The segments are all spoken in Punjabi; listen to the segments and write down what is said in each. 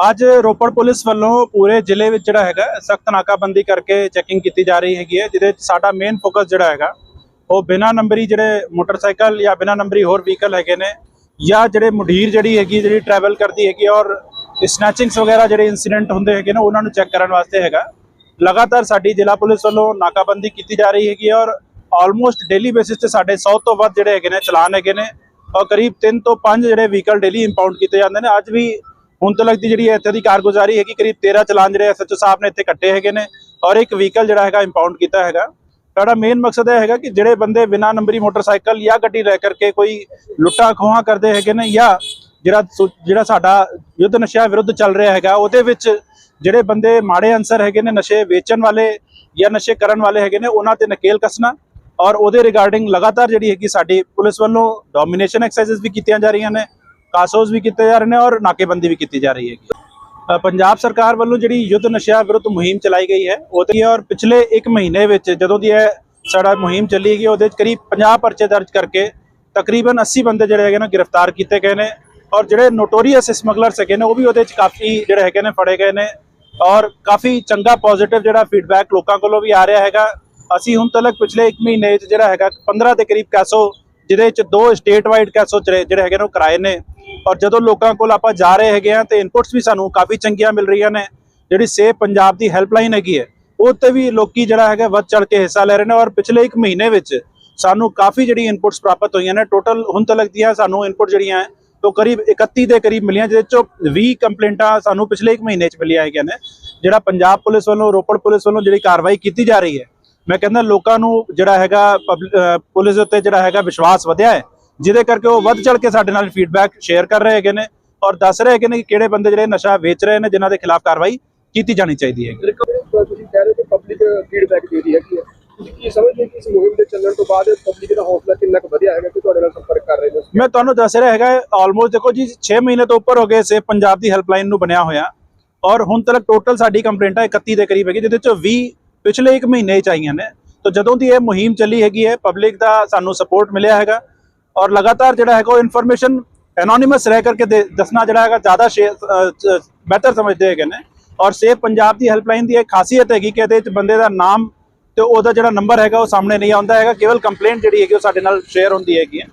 ਅੱਜ ਰੋਪੜ ਪੁਲਿਸ ਵੱਲੋਂ ਪੂਰੇ ਜ਼ਿਲ੍ਹੇ ਵਿੱਚ ਜਿਹੜਾ ਹੈਗਾ, ਸਖਤ ਨਾਕਾਬੰਦੀ ਕਰਕੇ ਚੈਕਿੰਗ ਕੀਤੀ ਜਾ ਰਹੀ ਹੈਗੀ ਹੈ, ਜਿਹਦੇ ਵਿੱਚ ਸਾਡਾ ਮੇਨ ਫੋਕਸ ਜਿਹੜਾ ਹੈਗਾ, ਉਹ ਬਿਨਾਂ ਨੰਬਰੀ ਜਿਹੜੇ ਮੋਟਰਸਾਈਕਲ ਜਾਂ ਬਿਨਾਂ ਨੰਬਰੀ ਹੋਰ ਵਹੀਕਲ ਹੈਗੇ ਨੇ, ਜਾਂ ਜਿਹੜੇ ਮੁਢੀਰ ਜਿਹੜੀ ਹੈਗੀ, ਜਿਹੜੀ ਟਰੈਵਲ ਕਰਦੀ ਹੈਗੀ ਔਰ ਸਨੈਚਿੰਗਸ ਵਗੈਰਾ ਜਿਹੜੇ ਇਨਸੀਡੈਂਟ ਹੁੰਦੇ ਹੈਗੇ ਨੇ, ਉਹਨਾਂ ਨੂੰ ਚੈੱਕ ਕਰਨ ਵਾਸਤੇ ਹੈਗਾ। ਲਗਾਤਾਰ ਸਾਡੀ ਜ਼ਿਲ੍ਹਾ ਪੁਲਿਸ ਵੱਲੋਂ ਨਾਕਾਬੰਦੀ ਕੀਤੀ ਜਾ ਰਹੀ ਹੈਗੀ ਔਰ ਆਲਮੋਸਟ ਡੇਲੀ ਬੇਸਿਸ ਤੇ ਸਾਡੇ 100 ਤੋਂ ਵੱਧ ਜਿਹੜੇ ਹੈਗੇ ਨੇ, ਚਲਾਨ ਹੈਗੇ ਨੇ, ਔਰ ਕਰੀਬ 3 ਤੋਂ 5 ਜਿਹੜੇ ਵਹੀਕਲ ਡੇਲੀ ਇੰਪਾਊਂਡ ਕੀਤੇ ਜਾਂਦੇ ਨੇ। ਅੱਜ ਵੀ ਹੁਣ ਤੱਕ ਦੀ ਜਿਹੜੀ ਇੱਥੇ ਦੀ ਕਾਰਗੁਜ਼ਾਰੀ ਹੈਗੀ, ਕਰੀਬ 13 ਚਲਾਨ ਜਿਹੜੇ ਐਸਐਚਓ ਸਾਹਿਬ ਨੇ ਇੱਥੇ ਕੱਟੇ ਹੈਗੇ ਨੇ ਔਰ ਇੱਕ ਵਹੀਕਲ ਜਿਹੜਾ ਹੈਗਾ ਇੰਪਾਊਂਡ ਕੀਤਾ ਹੈਗਾ। ਸਾਡਾ ਮੇਨ ਮਕਸਦ ਇਹ ਹੈਗਾ ਕਿ ਜਿਹੜੇ ਬੰਦੇ ਬਿਨਾਂ ਨੰਬਰੀ ਮੋਟਰਸਾਈਕਲ ਜਾਂ ਗੱਡੀ ਲੈ ਕਰਕੇ ਕੋਈ ਲੁੱਟਾਂ ਖੋਹਾਂ ਕਰਦੇ ਹੈਗੇ ਨੇ ਜਾਂ ਜਿਹੜਾ ਜਿਹੜਾ ਸਾਡਾ ਯੁੱਧ ਨਸ਼ਿਆਂ ਵਿਰੁੱਧ ਚੱਲ ਰਿਹਾ ਹੈਗਾ, ਉਹਦੇ ਵਿੱਚ ਜਿਹੜੇ ਬੰਦੇ ਮਾੜੇ ਅਨਸਰ ਹੈਗੇ ਨੇ, ਨਸ਼ੇ ਵੇਚਣ ਵਾਲੇ ਜਾਂ ਨਸ਼ੇ ਕਰਨ ਵਾਲੇ ਹੈਗੇ ਨੇ, ਉਹਨਾਂ ਤੇ ਨਕੇਲ ਕੱਸਣਾ ਔਰ ਉਹਦੇ ਰਿਗਾਰਡਿੰਗ ਲਗਾਤਾਰ ਜਿਹੜੀ ਹੈਗੀ ਸਾਡੀ ਪੁਲਿਸ ਵੱਲੋਂ ਡੋਮੀਨੇਸ਼ਨ ਐਕਸਰਸਾਈਜ਼ਸ ਵੀ ਕੀਤੀਆਂ ਜਾ ਰਹੀਆਂ ਨੇ। ਕਾਸੋਸ ਵੀ ਕੀਤੇ ਜਾ ਰਹੇ ਨੇ ਔਰ ਨਾਕੇਬੰਦੀ ਵੀ ਕੀਤੀ ਜਾ ਰਹੀ ਹੈਗੀ। ਪੰਜਾਬ ਸਰਕਾਰ ਵੱਲੋਂ ਜਿਹੜੀ ਯੁੱਧ ਨਸ਼ਿਆਂ ਵਿਰੁੱਧ ਮੁਹਿੰਮ ਚਲਾਈ ਗਈ ਹੈ ਉਹਦੀ ਔਰ ਪਿਛਲੇ 1 ਮਹੀਨੇ ਵਿੱਚ ਜਦੋਂ ਦੀ ਇਹ ਸਾਡਾ ਮੁਹਿੰਮ ਚੱਲੀ ਗਈ ਉਹਦੇ ਵਿੱਚ ਕਰੀਬ 50 ਪਰਚੇ ਦਰਜ ਕਰਕੇ ਤਕਰੀਬਨ 80 ਬੰਦੇ ਜਿਹੜੇ ਹੈਗੇ ਨੇ ਗ੍ਰਿਫਤਾਰ ਕੀਤੇ ਗਏ ਨੇ ਔਰ ਜਿਹੜੇ ਨੋਟੋਰੀਅਸ ਸਮਗਲਰਸ ਹੈਗੇ ਨੇ, ਉਹ ਵੀ ਉਹਦੇ ਵਿੱਚ ਕਾਫੀ ਜਿਹੜੇ ਹੈਗੇ ਨੇ ਫੜੇ ਗਏ ਨੇ ਔਰ ਕਾਫੀ ਚੰਗਾ ਪੋਜ਼ਿਟਿਵ ਜਿਹੜਾ ਫੀਡਬੈਕ ਲੋਕਾਂ ਕੋਲੋਂ ਵੀ ਆ ਰਿਹਾ ਹੈਗਾ। ਅਸੀਂ ਹੁਣ ਤੱਕ ਪਿਛਲੇ 1 ਮਹੀਨੇ ਵਿੱਚ ਜਿਹੜਾ ਹੈਗਾ 15 ਦੇ ਕਰੀਬ ਕੈਸੋ ਜਿਹਦੇ ਵਿੱਚ ਦੋ ਸਟੇਟ ਵਾਈਡ ਕੈਸੋ ਜਿਹੜੇ ਜਿਹੜੇ ਹੈਗੇ ਨੇ ਉਹ ਕਰਾਏ ਨੇ। ਔਰ ਜਦੋਂ ਲੋਕਾਂ ਕੋਲ ਆਪਾਂ ਜਾ ਰਹੇ ਹੈਗੇ ਆ ਤੇ ਇਨਪੁਟਸ ਵੀ ਸਾਨੂੰ ਕਾਫੀ ਚੰਗੀਆਂ ਮਿਲ ਰਹੀਆਂ ਨੇ, ਜਿਹੜੀ ਸੇਫ ਪੰਜਾਬ ਦੀ ਹੈਲਪਲਾਈਨ ਹੈਗੀ ਹੈ, ਉਹ ਤੇ ਵੀ ਲੋਕੀ ਜਿਹੜਾ ਹੈਗਾ ਵੱਧ ਚੜ ਕੇ ਹਿੱਸਾ ਲੈ ਰਹੇ ਨੇ ਔਰ ਪਿਛਲੇ 1 ਮਹੀਨੇ ਵਿੱਚ ਸਾਨੂੰ ਕਾਫੀ ਜਿਹੜੀ ਇਨਪੁਟਸ ਪ੍ਰਾਪਤ ਹੋਈਆਂ ਨੇ ਟੋਟਲ ਹੁਣ ਤੱਕ ਦੀਆਂ ਸਾਨੂੰ ਇਨਪੁਟ ਜਿਹੜੀਆਂ ਹੈ, ਉਹ ਕਰੀਬ 31 ਦੇ ਕਰੀਬ ਮਿਲੀਆਂ, ਜਿਹਦੇ ਚੋਂ 20 ਕੰਪਲੇਂਟਾਂ ਸਾਨੂੰ ਪਿਛਲੇ 1 ਮਹੀਨੇ 'ਚ ਮਿਲੀਆਂ ਹੈਗੀਆਂ ਨੇ, ਜਿਹੜਾ ਪੰਜਾਬ ਪੁਲਿਸ ਵੱਲੋਂ, ਰੋਪੜ ਪੁਲਿਸ ਵੱਲੋਂ ਜਿਹੜੀ ਕਾਰਵਾਈ ਕੀਤੀ ਜਾ ਰਹੀ ਹੈ, ਮੈਂ ਕਹਿੰਦਾ ਲੋਕਾਂ ਨੂੰ ਜਿਹੜਾ ਹੈਗਾ ਪਬਲ- ਅਹ ਪੁਲਿਸ ਉੱਤੇ ਜਿਹੜਾ ਹੈਗਾ ਵਿਸ਼ਵਾਸ ਵਧਿਆ ਹੈ ਜਿਹਦੇ ਕਰਕੇ ਉਹ ਵੱਧ ਚੜ ਕੇ ਸਾਡੇ ਨਾਲ ਫੀਡਬੈਕ ਸ਼ੇਅਰ ਕਰ ਰਹੇ ਹੈਗੇ ਨੇ ਔਰ ਦੱਸ ਰਹੇ ਹੈਗੇ ਨੇ ਕਿ ਕਿਹੜੇ ਬੰਦੇ ਜਿਹੜੇ ਨਸ਼ਾ ਵੇਚ ਰਹੇ ਨੇ ਜਿਨ੍ਹਾਂ ਦੇ ਖਿਲਾਫ ਕਾਰਵਾਈ ਕੀਤੀ ਜਾਣੀ ਚਾਹੀਦੀ ਹੈ ਦੇਖੋ ਤੁਸੀਂ ਕਹਿ ਰਹੇ ਹੋ ਕਿ ਪਬਲਿਕ ਫੀਡਬੈਕ ਦੇ ਰਹੀ ਹੈ। ਕਿ ਤੁਸੀਂ ਕੀ ਸਮਝਦੇ ਹੋ ਕਿ ਇਸ ਮੁਹਿੰਮ ਦੇ ਚੱਲਣ ਤੋਂ ਬਾਅਦ ਪਬਲਿਕ ਦਾ ਹੌਸਲਾ ਕਿੰਨਾ ਕੁ ਵਧਿਆ ਹੈਗਾ ਕਿ ਤੁਹਾਡੇ ਨਾਲ ਸੰਪਰਕ ਕਰ ਰਹੇ ਨੇ? ਮੈਂ ਤੁਹਾਨੂੰ ਦੱਸ ਰਿਹਾ ਹੈਗਾ ਆਲਮੋਸਟ ਦੇਖੋ ਜੀ 6 ਮਹੀਨੇ ਤੋਂ ਉੱਪਰ ਹੋ ਗਏ ਸੇ ਪੰਜਾਬ ਦੀ ਹੈਲਪਲਾਈਨ ਨੂੰ ਬਣਿਆ ਹੋਇਆ। ਔਰ ਹੁਣ ਤੱਕ ਟੋਟਲ ਸਾਡੀ ਕੰਪਲੇਂਟਾਂ 31 ਦੇ ਕਰੀਬ ਹੈਗੀ ਜਿਹਦੇ ਚੋਂ 20 ਪਿਛਲੇ 1 ਮਹੀਨੇ ਚ ਆਈਆਂ ਨੇ। ਤਾਂ ਜਦੋਂ ਦੀ ਇਹ ਮੁਹਿੰਮ ਚੱਲੀ ਹੈਗੀ ਹੈ ਪਬਲਿਕ ਦਾ ਸਾਨੂੰ ਸਪੋਰਟ ਮਿਲਿਆ ਹੈਗਾ। ਔਰ ਲਗਾਤਾਰ ਜਿਹੜਾ ਹੈਗਾ ਉਹ ਇਨਫੋਰਮੇਸ਼ਨ ਐਨੋਨਿਮਸ ਰਹਿ ਕਰਕੇ ਦੇ- ਦੱਸਣਾ ਜਿਹੜਾ ਹੈਗਾ ਜ਼ਿਆਦਾ ਬਿਹਤਰ ਸਮਝਦੇ ਹੈਗੇ ਨੇ। ਔਰ ਸੇਫ ਪੰਜਾਬ ਦੀ ਹੈਲਪਲਾਈਨ ਦੀ ਇੱਕ ਖਾਸੀਅਤ ਹੈਗੀ ਕਿ ਇਹਦੇ ਵਿੱਚ ਬੰਦੇ ਦਾ ਨਾਮ ਤੇ ਉਹਦਾ ਜਿਹੜਾ ਨੰਬਰ ਹੈਗਾ ਉਹ ਸਾਹਮਣੇ ਨਹੀਂ ਆਉਂਦਾ ਹੈਗਾ। ਕੇਵਲ ਕੰਪਲੇਂਟ ਜਿਹੜੀ ਹੈਗੀ ਉਹ ਸਾਡੇ ਨਾਲ ਸ਼ੇਅਰ ਹੁੰਦੀ ਹੈਗੀ ਹੈ।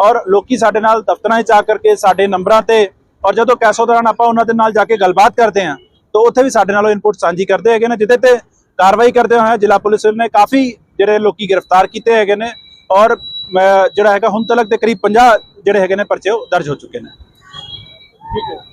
ਔਰ ਲੋਕੀ ਸਾਡੇ ਨਾਲ ਦਫ਼ਤਰਾਂ 'ਚ ਆ ਕਰਕੇ ਸਾਡੇ ਨੰਬਰਾਂ ਤੇ ਔਰ ਜਦੋਂ ਕੈਸੋ ਦੌਰਾਨ ਆਪਾਂ ਉਹਨਾਂ ਦੇ ਨਾਲ ਜਾ ਕੇ ਗੱਲਬਾਤ ਕਰਦੇ ਹਾਂ, ਤਾਂ ਉੱਥੇ ਵੀ ਸਾਡੇ ਨਾਲੋਂ ਇਨਪੁਟ ਸਾਂਝੀ ਕਰਦੇ ਹੈਗੇ ਨੇ, ਜਿਹਦੇ ਤੇ ਕਾਰਵਾਈ ਕਰਦੇ ਹੋਏ ਜ਼ਿਲ੍ਹਾ ਪੁਲਿਸ ਨੇ ਕਾਫੀ ਜਿਹੜੇ ਲੋਕੀ ਗ੍ਰਿਫਤਾਰ ਕੀਤੇ ਹੈਗੇ ਨੇ। ਔਰ ਜਿਹੜਾ ਹੈਗਾ ਹੁਣ ਤੱਕ ਦੇ ਕਰੀਬ 50 ਜਿਹੜੇ ਹੈਗੇ ਨੇ ਪਰਚੇ ਉਹ ਦਰਜ ਹੋ ਚੁੱਕੇ ਨੇ। ਠੀਕ ਹੈ।